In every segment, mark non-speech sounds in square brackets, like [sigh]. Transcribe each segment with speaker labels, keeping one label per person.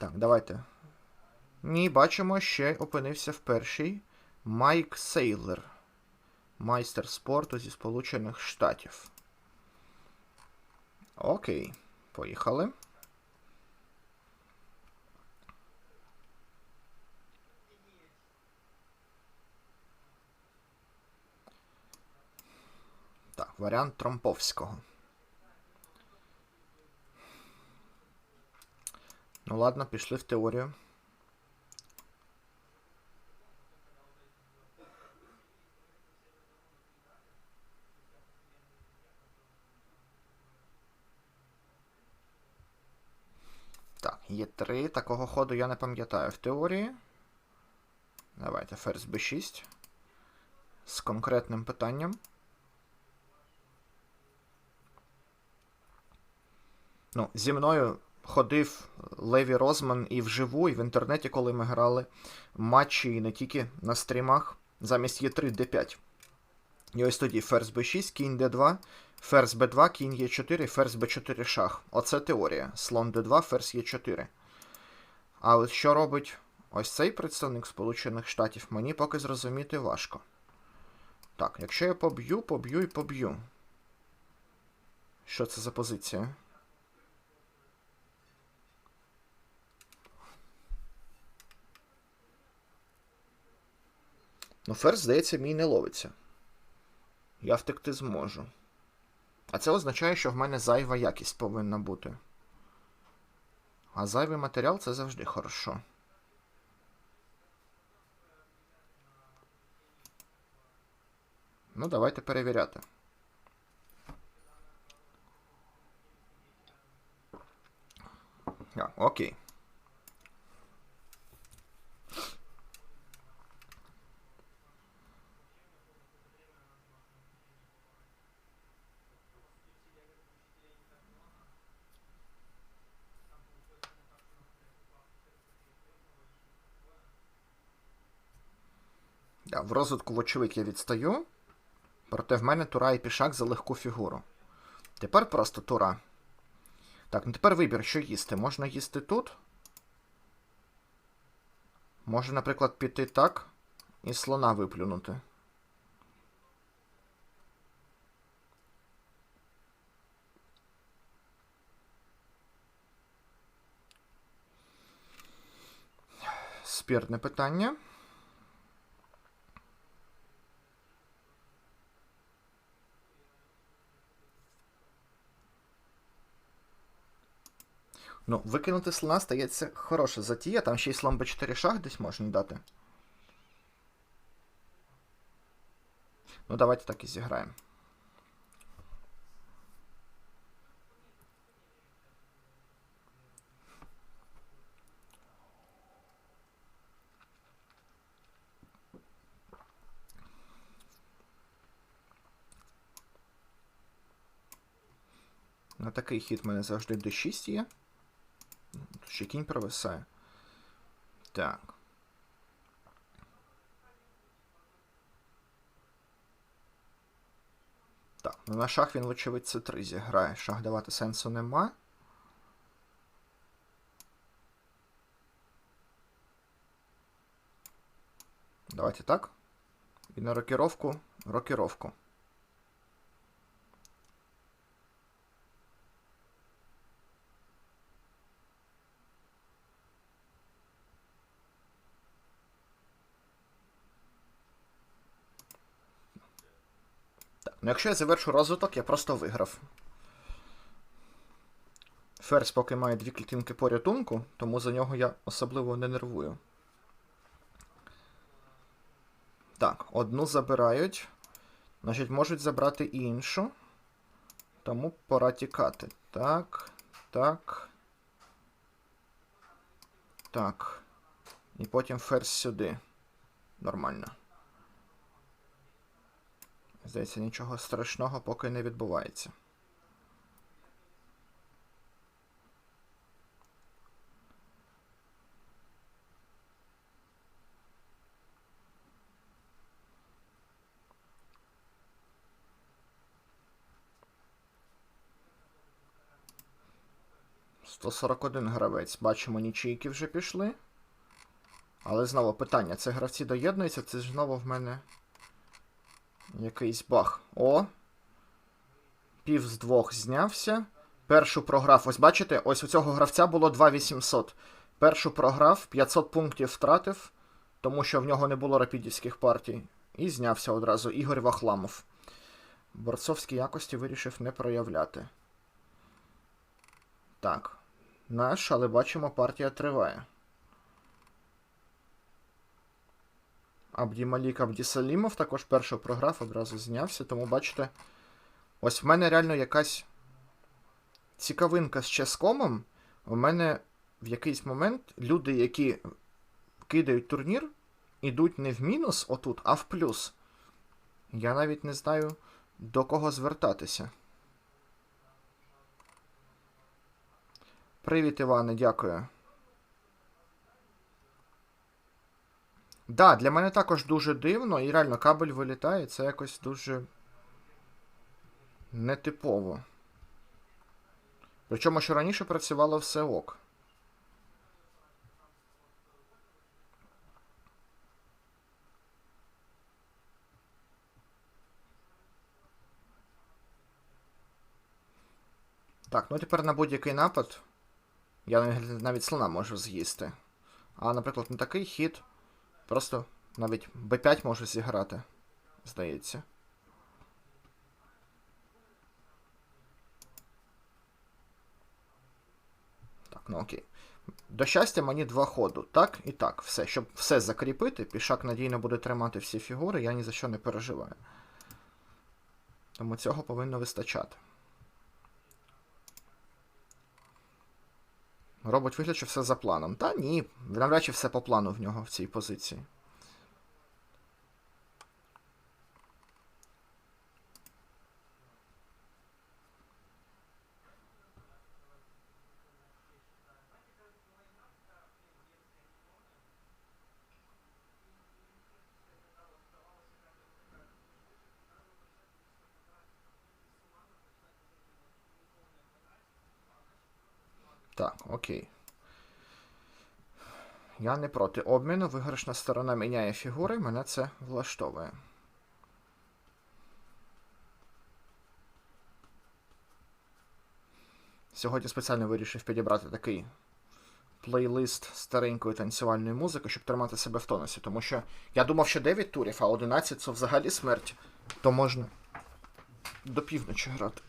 Speaker 1: Так, давайте. Ні, бачимо, ще опинився в першій. Майк Сейлер. Майстер спорту зі Сполучених Штатів. Окей. Поїхали. Так, варіант Тромповського. Ну ладно, пішли в теорію. Так, є три. Такого ходу я не пам'ятаю в теорії. Давайте ферзь b6. З конкретним питанням. Ну, зі мною ходив Леві Розман і вживу, і в інтернеті, коли ми грали матчі і не тільки на стрімах, замість Е3 Д5. І ось тоді ферзь Б6, кінь Д2, ферзь Б2, кінь Е4, ферзь Б4 шах. Оце теорія. Слон Д2, ферзь Е4. А от що робить ось цей представник Сполучених Штатів, мені поки зрозуміти важко. Так, якщо я поб'ю, поб'ю і поб'ю. Що це за позиція? Ну, ферзь, здається, мій не ловиться. Я втекти зможу. А це означає, що в мене зайва якість повинна бути. А зайвий матеріал це завжди хорошо. Ну, давайте перевіряти. Окей. Да, в розвитку, вочевидь, я відстаю. Проте в мене тура і пішак за легку фігуру. Тепер просто тура. Так, ну тепер вибір, що їсти. Можна їсти тут. Можна, наприклад, піти так і слона виплюнути. Спірне питання. Ну, викинути слона стається хороша затія, там ще й слон b4 шах десь можна дати. Ну, давайте так і зіграємо. На такий хід в мене завжди d6 є. Ще кінь провисає. Так. Так, ну на шах він, вочевидь, c 3 зіграє. Шах давати сенсу нема. Давайте так. І на рокіровку, рокіровку. Ну якщо я завершу розвиток, я просто виграв. Ферзь поки має дві клітинки по рятунку, тому за нього я особливо не нервую. Так, одну забирають. Значить, можуть забрати іншу. Тому пора тікати. Так, так. Так. І потім ферзь сюди. Нормально. Здається, нічого страшного поки не відбувається. 141 гравець. Бачимо, нічийки вже пішли. Але знову питання: це гравці доєднуються, це ж знову в мене якийсь баг. О! Пів з двох знявся. Першу програв. Ось бачите, ось у цього гравця було 2800. Першу програв, 500 пунктів втратив, тому що в нього не було рапідівських партій. І знявся одразу Ігор Вахламов. Борцовські якості вирішив не проявляти. Так. Наш, але бачимо, партія триває. Абдімалік Абдісалімов також першу програв, одразу знявся, тому бачите. Ось в мене реально якась цікавинка з ческомом. У мене в якийсь момент люди, які кидають турнір, ідуть не в мінус отут, а в плюс. Я навіть не знаю, до кого звертатися. Привіт, Іване, дякую. Да, для мене також дуже дивно, і реально кабель вилітає, це якось дуже нетипово. Причому, що раніше працювало все ок. Так, ну тепер на будь-який напад. Я навіть слона можу з'їсти. А, наприклад, на такий хід. Просто навіть b5 можу зіграти, здається. Так, ну окей. До щастя, мені два ходу. Так і так. Все. Щоб все закріпити, пішак надійно буде тримати всі фігури, я ні за що не переживаю. Тому цього повинно вистачати. Робить вигляд, що все за планом. Та ні, навряд чи все по плану в нього в цій позиції. Так, окей. Я не проти обміну. Виграшна сторона міняє фігури, мене це влаштовує. Сьогодні спеціально вирішив підібрати такий плейлист старенької танцювальної музики, щоб тримати себе в тонусі. Тому що я думав, що 9 турів, а 11 це взагалі смерть. То можна до півночі грати.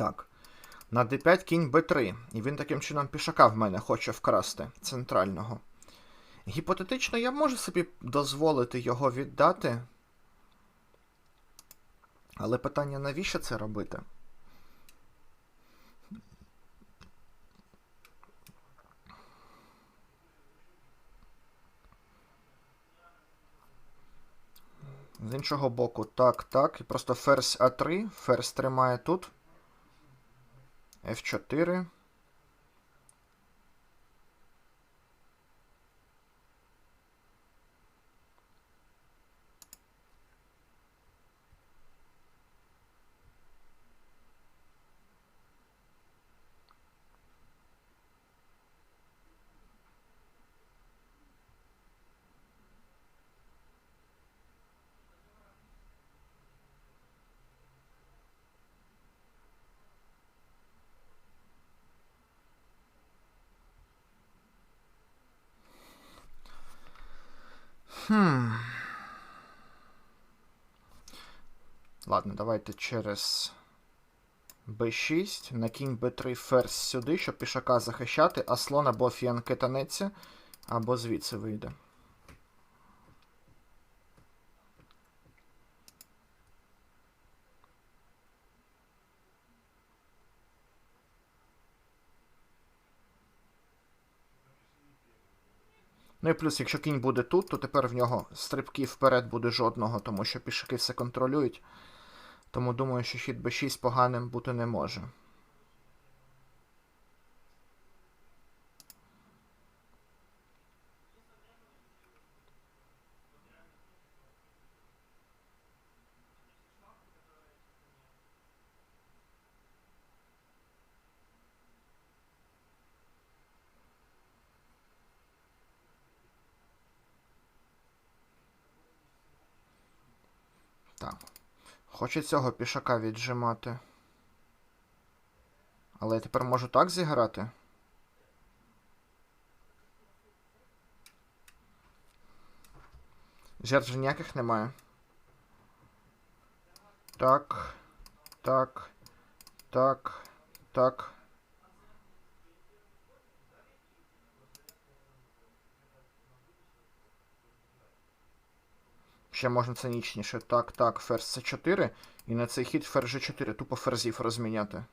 Speaker 1: Так. На d5 кінь b3. І він таким чином пішака в мене хоче вкрасти центрального. Гіпотетично, я можу собі дозволити його віддати. Але питання, навіщо це робити? З іншого боку, так, так. І просто ферзь А3, ферзь тримає тут. F4. Ладно, давайте через b6, на кінь b3 ферзь сюди, щоб пішака захищати, а слон або фіанки танеться, або звідси вийде. Ну і плюс, якщо кінь буде тут, то тепер в нього стрибків вперед буде жодного, тому що пішаки все контролюють. Тому думаю, що хід b6 поганим бути не може. Так. Хочу цього пішака віджимати. Але я тепер можу так зіграти. Жертв ніяких немає. Так. Так. Так. Так. Ще можна цинічніше. Так, так, ферзь c 4 І на цей хід ферзь G4. Тупо ферзів розміняти.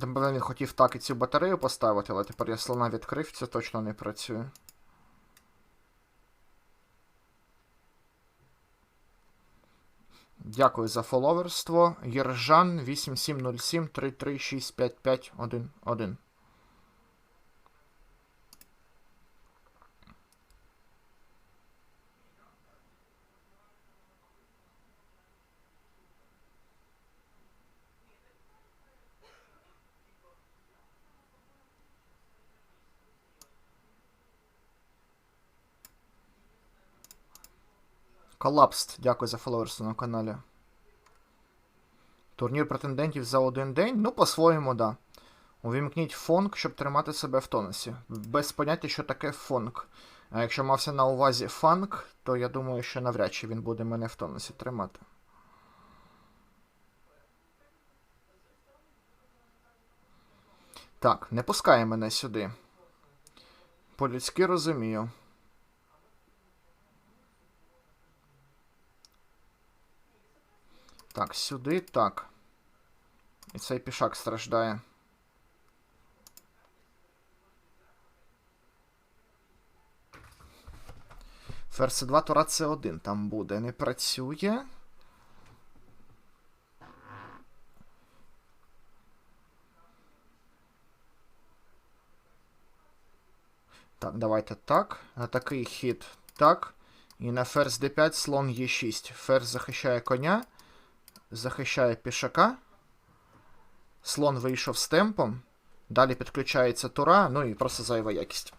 Speaker 1: Там він хотів так і цю батарею поставити, але тепер я слона відкрив, це точно не працює. Дякую за фоловерство. Єржан 8707 3365511. Колапст, дякую за фоловерство на каналі. Турнір претендентів за один день. Ну, по-своєму, да. Увімкніть фонк, щоб тримати себе в тонусі. Без поняття, що таке фонк. А якщо мався на увазі фанк, то я думаю, що навряд чи він буде мене в тонусі тримати. Так, не пускає мене сюди. По-людськи розумію. Так, сюди, так. І цей пішак страждає. Ферзь 2 Тура С1 там буде. Не працює. Так, давайте так. На такий хід так. І на ферзь d5 слон Е6. Ферзь захищає коня захищає пішака. Слон вийшов з темпом. Далі підключається тура, ну і просто зайва якість.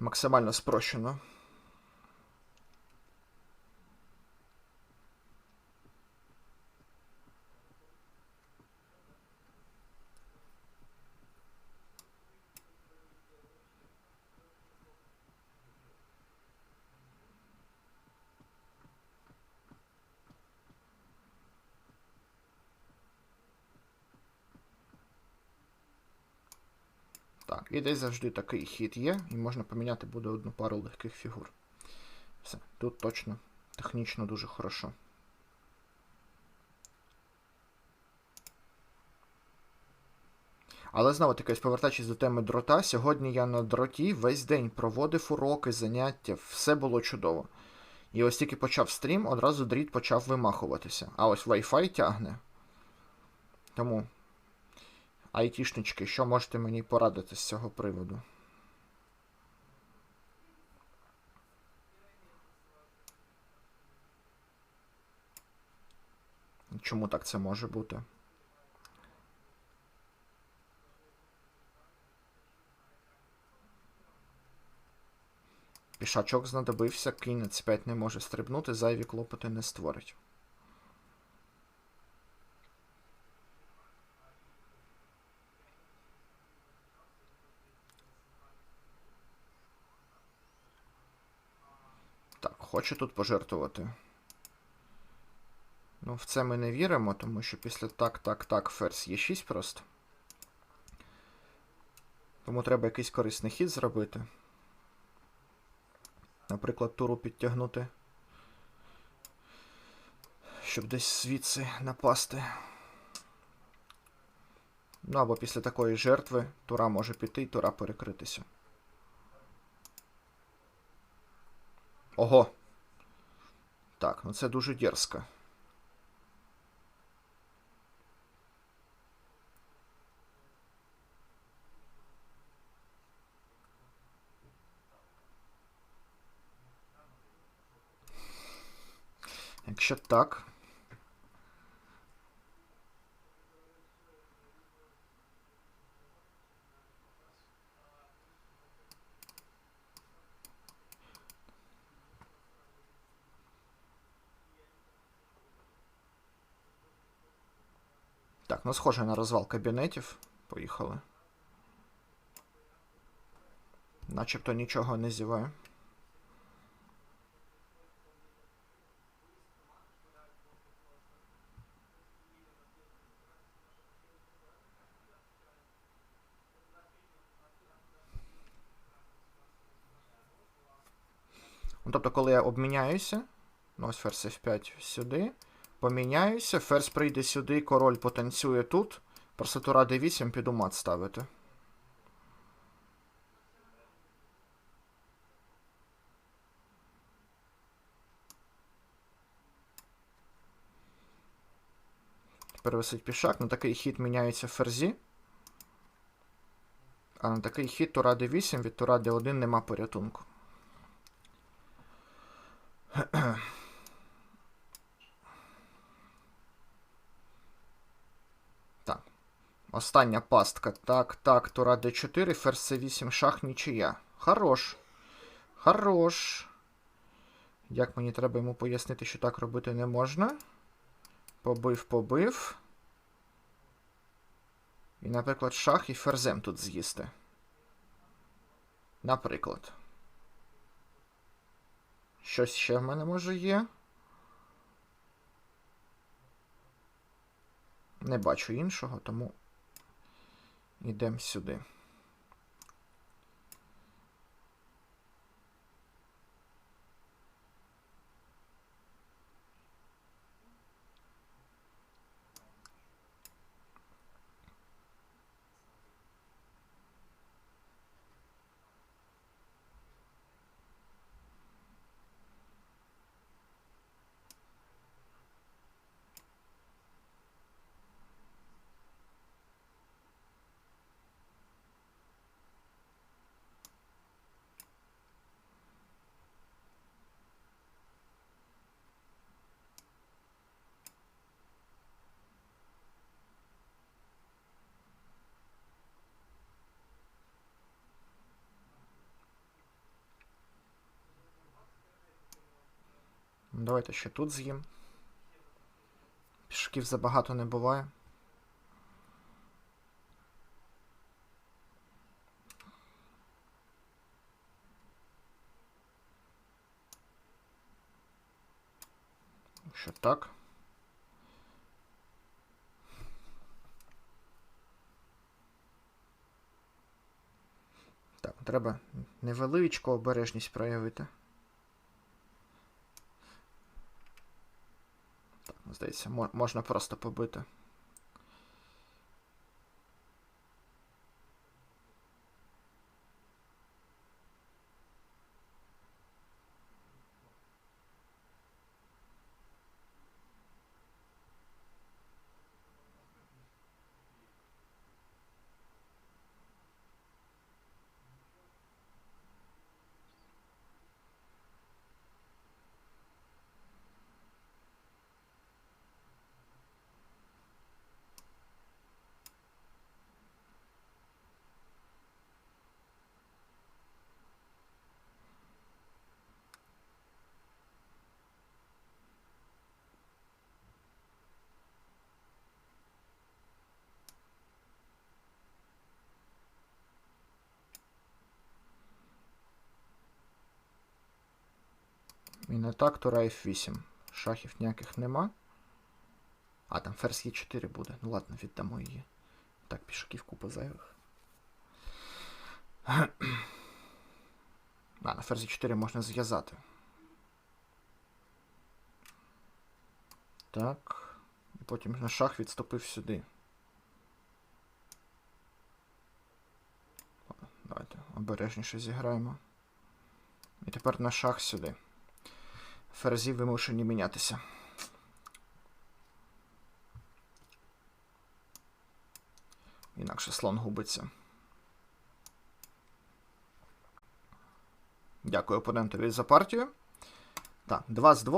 Speaker 1: Максимально спрощено. Так, і десь завжди такий хід є, і можна поміняти буде одну пару легких фігур. Все, тут точно технічно дуже хорошо. Але знову таки, повертаючись до теми дрота, сьогодні я на дроті весь день проводив уроки, заняття, все було чудово. І ось тільки почав стрім, одразу дріт почав вимахуватися. А ось Wi-Fi тягне. Тому Айтішнички, що можете мені порадити з цього приводу? Чому так це може бути? Пішачок знадобився, кінь на c5 не може стрибнути, зайві клопоти не створить. Хоче тут пожертвувати. Ну, в це ми не віримо, тому що після так, так, так, ферзь є 6 просто. Тому треба якийсь корисний хід зробити. Наприклад, туру підтягнути. Щоб десь звідси напасти. Ну або після такої жертви тура може піти і тура перекритися. Ого! Так, ну це дуже дерзко. Якщо так. Ну схоже на розвал кабінетів. Поїхали. Начебто нічого не зіває. Ну, тобто, коли я обміняюся, ну ось ферзь F5 сюди, поміняюся, ферзь прийде сюди, король потанцює тут, просто тура D8 піду мат ставити. Тепер висить пішак, на такий хід міняються ферзі. А на такий хід тура D8 від тура D1 нема порятунку. Так. Остання пастка. Так, так, тура d4, ферзь c8, шах, нічия. Хорош. Хорош. Як мені треба йому пояснити, що так робити не можна? Побив, побив. І, наприклад, шах і ферзем тут з'їсти. Наприклад. Щось ще в мене може є. Не бачу іншого, тому йдемо сюди. Давайте ще тут з'їм. Пішків забагато не буває. Що так? Так, треба невеличку обережність проявити. Здається, мо- можна просто побити. І не так, тура F8. Шахів ніяких нема. А, там ферзь Е4 буде. Ну ладно, віддамо її. Так, пішаків купа зайвих. [clears throat] А, на ферзі 4 можна зв'язати. Так. І потім на шах відступив сюди. Давайте обережніше зіграємо. І тепер на шах сюди. Ферзі вимушені мінятися. Інакше слон губиться. Дякую опонентові за партію. Так, 2 з 2.